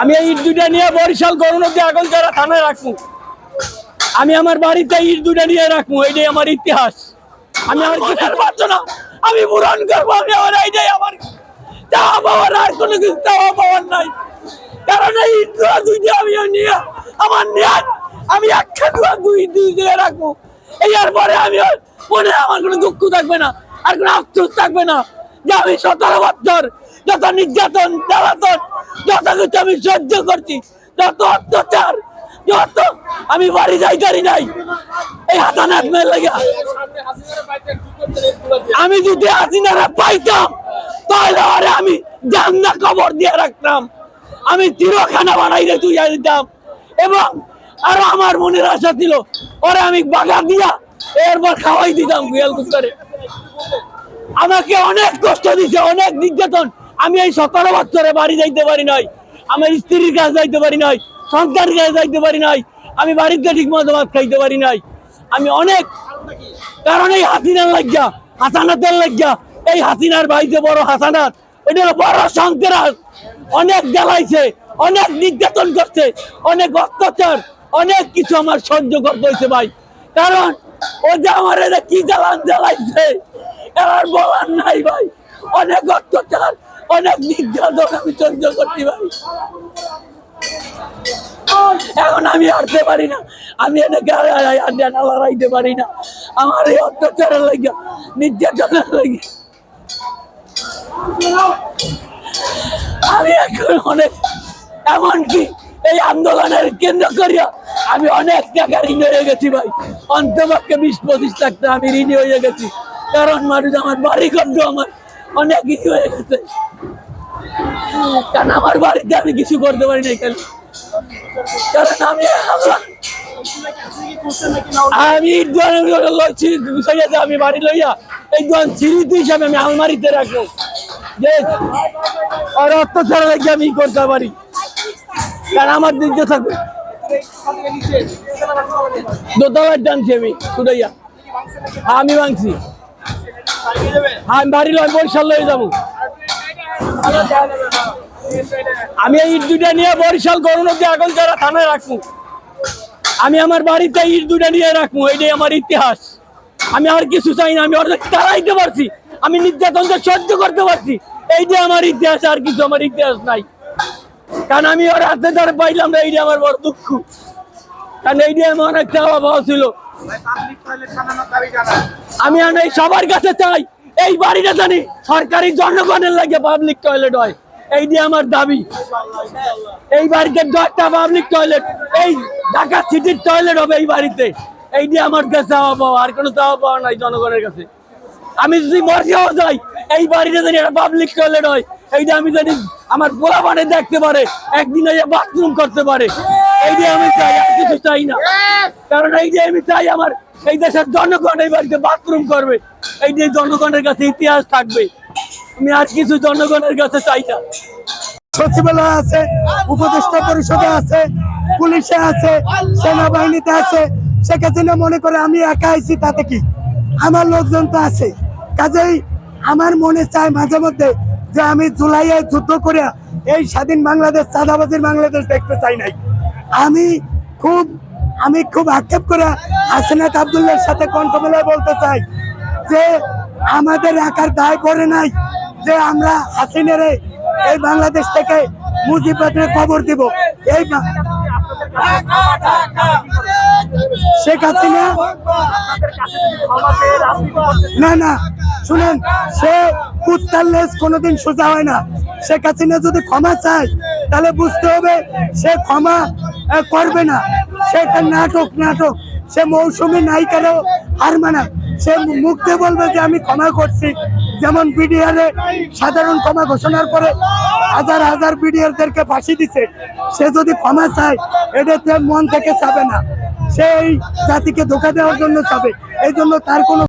আমি এই ইট দুটা নিয়ে বরিশাল করুণতি এখন যারা থানায় রাখব। আমি আমার বাড়িতে ইট দুটা নিয়ে রাখব এটাই আমার ইতিহাস। আমি আমার কিছু পারছ না। আমি পূরণ করব আমি আমার এইটাই আমার। চাওয়া পাওয়ার আর কোনো কিছু চাওয়া পাওয়ার নাই। কারণ এই ইট দুটা দুইটা আমি নিয়ে আমার নিয়ে আমি একটা দুয়া দুই দুই জায়গায় রাখব। এই আর পরে আমি মনে আমার কোনো দুঃখ থাকবে না আর কোনো আফসোস থাকবে না। যে আমি সতেরো বছর যত নির্যাতন, জ্বালাতন যত কিছু আমি সহ্য করছি, যত অত্যাচার, যত আমি বাড়ি যাইতারি নাই, এই হাতানাত মেয়ে আমি যদি হাসিনারা পাইতাম, তাহলে আরে আমি জান্না কবর দিয়ে রাখতাম। আমি চিরখানা বানাই বানাইলে তুই দিতাম এবং আরও আমার মনের আশা ছিল, ওরে আমি বাগা দিয়া এরপর খাওয়াই দিতাম গুয়াল আমাকে অনেক কষ্ট দিছে, অনেক নির্যাতন। আমি এই সতেরো বছরে বাড়ি যাইতে পারি নাই। আমার স্ত্রীর কাছে যাইতে পারি নাই, সন্তানের কাছে যাইতে পারি নাই, আমি বাড়িতে ঠিক মতো ভাত খাইতে পারি নাই। আমি অনেক কারণ এই হাসিনার লাগিয়া হাসানাতের লাগিয়া, এই হাসিনার ভাইতে বড় হাসানাত এটা বড় সন্ত্রাস। অনেক জ্বালাইছে, অনেক নির্যাতন করছে, অনেক অত্যাচার, অনেক কিছু আমার সহ্য করতে হয়েছে ভাই। কারণ ও যে আমার কি জ্বালান জ্বালাইছে এবার বলার নাই ভাই। অনেক অত্যাচার অনেক নির্যাতন আমি সহ্য করছি ভাই। এখন আমি হারতে পারি না। আমি এনেকে লড়াইতে পারি না। আমার এই অত্যাচারের লাগে, নির্যাতনের লাগে। আমি এখন অনেক এমনকি এই আন্দোলনের কেন্দ্র করিয়া আমি অনেক টাকা ঋণ হয়ে গেছি ভাই। অন্তপক্ষে বিশ পঁচিশ টাকা আমি ঋণ হয়ে গেছি। কারণ মানুষ আমার বাড়ি করতো আমার অনেক কিছু হয়ে গেছে। কারণ আমার বাড়িতে আমি কিছু করতে পারি না এখানে কারণ আমি আমি আমি বাড়ি লইয়া এই দোকান সিঁড়িতে হিসাবে আমি আলমারিতে রাখব। যে আর অত্যাচার লাগে আমি করতে পারি। কারণ আমার দিকে থাকবে। দোতলার টানছি আমি হ্যাঁ আমি ভাঙছি। আমি বাড়ি লয় বরিশাল লয়ে যাব। আমি এই ইট দুটা নিয়ে বরিশাল করুণতি এখন যারা থানায় রাখব, আমি আমার বাড়িতে ইট দুটা নিয়ে রাখব, এটাই আমার ইতিহাস। আমি আর কিছু চাই না, আমি অর্ধেক তাড়াইতে পারছি, আমি নির্যাতনকে সহ্য করতে পারছি এইটা আমার ইতিহাস, আর কিছু আমার ইতিহাস নাই। কারণ আমি ওর হাতে ধরে পাইলাম না এইটা আমার বড় দুঃখ। কারণ এইটা আমার অনেক চাওয়া পাওয়া ছিল। আমি সবার কাছে চাই, এই বাড়িটা জানি সরকারি জনগণের লাগে পাবলিক টয়লেট হয়। এই দিয়ে আমার দাবি। এই বাড়িতে দশটা পাবলিক টয়লেট এই ঢাকা সিটির টয়লেট হবে এই বাড়িতে। এই দিয়ে আমার কাছে চাওয়া পাওয়া আর কোনো চাওয়া পাওয়া নাই জনগণের কাছে। আমি যদি মরিয়াও যাই এই বাড়িতে যদি একটা পাবলিক টয়লেট হয় এইটা আমি যদি আমার পোলা মানে দেখতে পারে একদিন বাথরুম করতে পারে এই দিয়ে আমি চাই আর কিছু চাই না। কারণ এই যে আমি চাই আমার এই দেশের জনগণ এই বাড়িতে বাথরুম করবে। এই যে জনগণের কাছে ইতিহাস থাকবে। আমি আজ কিছু জনগণের কাছে চাই না। সচিবালয় আছে, উপদেষ্টা পরিষদে আছে, পুলিশে আছে, সেনাবাহিনীতে আছে। হাসিনা মনে করে আমি একা আইছি, তাতে কি? আমার লোকজন তো আছে। কাজেই আমার মনে চায় মাঝে মধ্যে যে আমি জুলাইয়ে যুদ্ধ করে এই স্বাধীন বাংলাদেশ, চাঁদাবাজির বাংলাদেশ দেখতে চাই নাই। আমি খুব আমি খুব আক্ষেপ করে হাসিনাত আবদুল্লার সাথে কণ্ঠ মেলায় বলতে চাই যে আমাদের একার দায় করে নাই যে আমরা হাসিনারে এই বাংলাদেশ থেকে মুজিবাদের খবর দিব। এই শেখ হাসিনা না না, শুনেন, সে কুত্তার লেজ কোনোদিন সোজা হয় না। শেখ হাসিনা যদি ক্ষমা চায়, তাহলে বুঝতে হবে সে ক্ষমা করবে না। সে একটা নাটক নাটক। সে মৌসুমী নায়িকারও হার মানা সে মুখ দিয়ে বলবে যে আমি ক্ষমা করছি। যেমন বিডিআরে সাধারণ ক্ষমা ঘোষণার পরে হাজার হাজার বিডিআরদেরকে ফাঁসি দিছে। সে যদি ক্ষমা চায় এটাতে মন থেকে চাবে না। সেই জাতিকে ধোকা দেওয়ার জন্য চাবে। এই জন্য তার কোনো